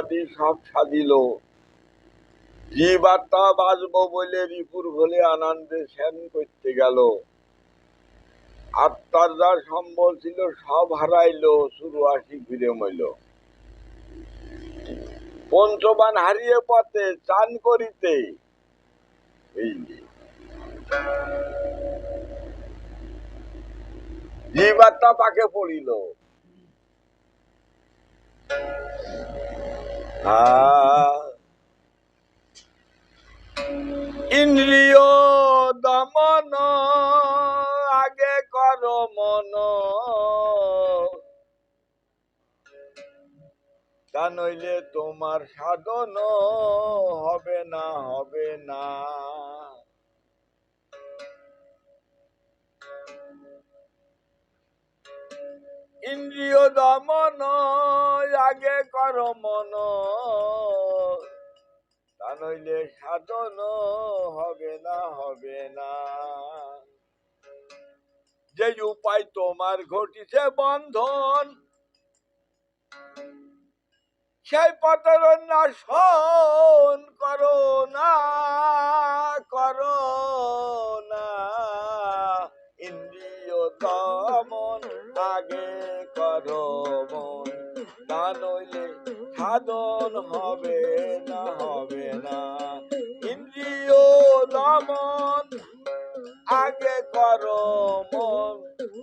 বাদী সব সাজিল। জীবাত্মা বাঁচব বলে রিপুর ভোলে আনন্দে শ্যান করতে গেল। আত্মার যা সম্বল ছিল সব হারাইলো শুরু আসি ফিরে মইল। পঞ্চবান হারিয়ে পথে চান করিতে। জীবাত্মা পাকে পড়িল? ইন্দ্রিয় দমন, আগে কর মন। তা নইলে তোমার সাধন হবে না হবে না। ইন্দ্রিয় দমন আগে কর মন। তা নইলে সাধন হবে না হবে না। যে উপায় তোমার ঘটিছে বন্ধন, সেই পথের নাশন করো না করো না। ইন্দ্রিয় তা নইলে সাধন হবে না হবে না। ইন্দ্রিয় দমন আগে করো মন।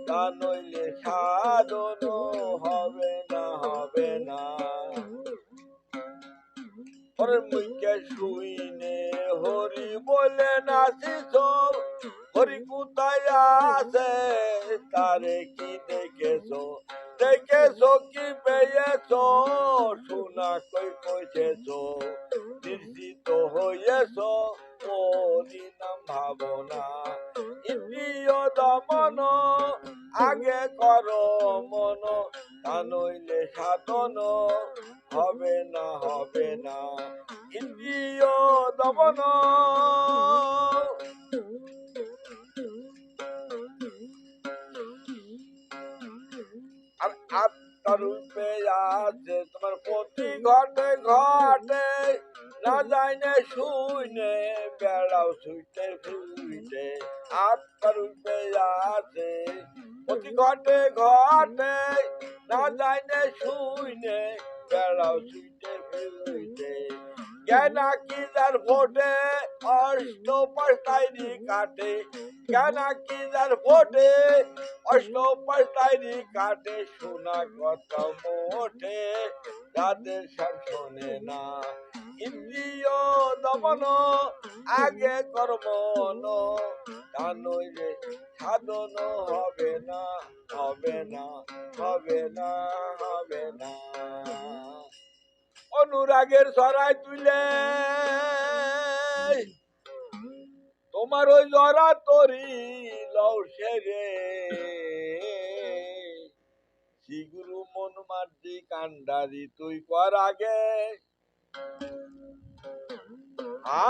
তা নইলে সাধন হবে না হবে না। ওরে মুইকে শুইনে হরি বলে নাচিস হরি কোথায় আছে? তারে কি দেখেছ? দেখেছ কি পেয়েছ শোনা কই কইছেছো নিশ্চিত হয়েছো ওরি নাম ভাবনা, ইন্দ্রিয় দমন, আগে করো মন, তা সাধন হবে না হবে না, ইন্দ্রিয় দমন। আর আত্মার রূপে আছে। তোমার প্রতি ঘটে ঘটে। না যাইনে শুইনে বেড়াও শুইতে শুইতে আত্মার রূপে আছে। প্রতি ঘটে ঘটে। না যাইনে শুইনে বেড়াও শুইতে কি যার ভোটে অষ্ট পাঁচটাইনি কাটে? কি যার ভোটে অষ্ট পাঁচটাইনি কাটে? শোনা কথা মোটে যাদের সব শোনে না। ইন্দ্রিয় দমন আগে কর্মন তা নইলে সাধন হবে না হবে না হবে না হবে না। অনুরাগের সরাই তুলে। তোমার ওই জরা তরি লও সেরে। শিগুরু মন মারছি কান্ডারি, তুই কর আগে। আ